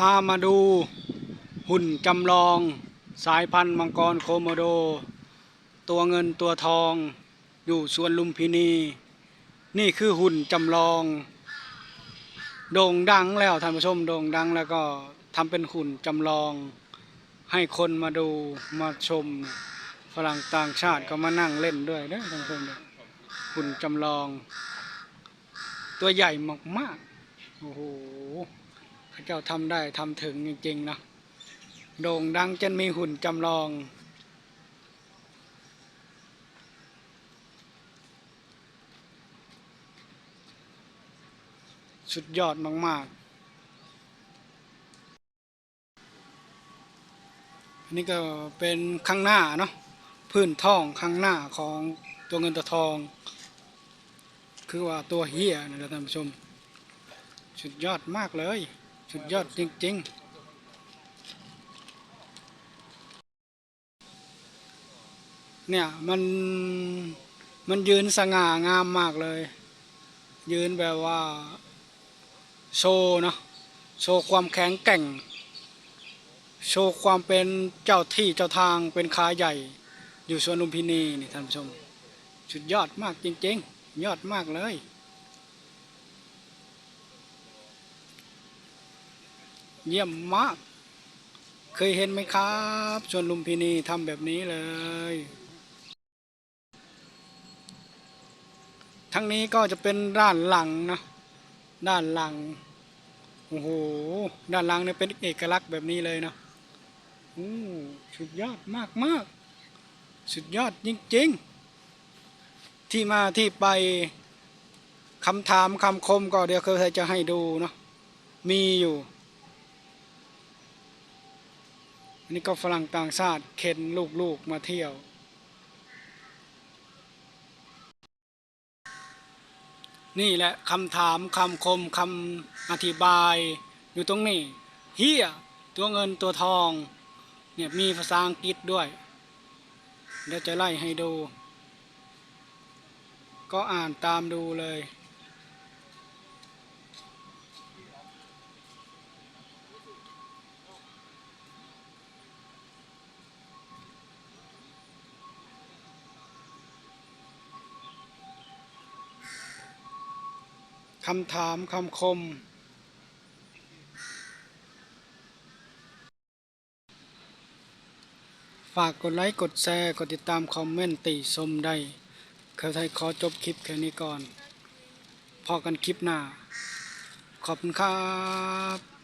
พามาดูหุ่นจำลองสายพันธุ์มังกรโคโมโด ตัวเงินตัวทองอยู่สวนลุมพินี นี่คือหุ่นจำลอง โด่งดังแล้วท่านผู้ชมโด่งดังแล้วก็ทำเป็นหุ่นจำลอง ให้คนมาดูมาชมฝรั่งต่างชาติก็มานั่งเล่นด้วยเด้อท่านผู้ชมหุ่นจำลอง ตัวใหญ่มากๆโอ้โห เขาเจ้าทำได้ทำถึงจริงๆนะโด่งดังจนมีหุ่นจำลองสุดยอดมากๆ อันนี้ก็เป็นข้างหน้าเนาะพื้นท้องข้างหน้าของตัวเงินตัวทอง คือว่าตัวเฮียนะท่านผู้ชม สุดยอดมากเลย สุดยอดจริงๆ เนี่ยมันมันยืนสง่างามมากเลย ยืนแบบว่า โชว์เนาะโชว์ความแข็งแกร่ง โชว์ความเป็นเจ้าที่เจ้าทางเป็นขาใหญ่ อยู่สวนลุมพินีนี่ท่านผู้ชมสุดยอดมากจริงๆ ยอดมากเลย เยี่ยมมาก เคยเห็นไหมครับสวนลุมพินีทำแบบนี้เลย ทั้งนี้ก็จะเป็นด้านหลังนะด้านหลังโอ้โหด้านหลังเนี่ยเป็นเอกลักษณ์แบบนี้เลยนะโอ้สุดยอดมากมากสุดยอดจริงๆ ที่มาที่ไปคำถามคำคมก็เดี๋ยวเคยจะให้ดูเนาะมีอยู่ อันนี้ก็ฝรั่งต่างชาติเข็นลูกๆมาเที่ยว นี่แหละคำถามคำคมคำอธิบายอยู่ตรงนี้เฮียตัวเงินตัวทองเนี่ยมีภาษาอังกฤษด้วยเดี๋ยวจะไล่ให้ดู ก็อ่านตามดูเลย คำถามคำคม ฝากกดไลค์ กดแชร์ กดติดตามคอมเมนต์ติชมได้เขาไทยขอจบคลิปแค่นี้ก่อน พอกันคลิปหน้า ขอบคุณครับ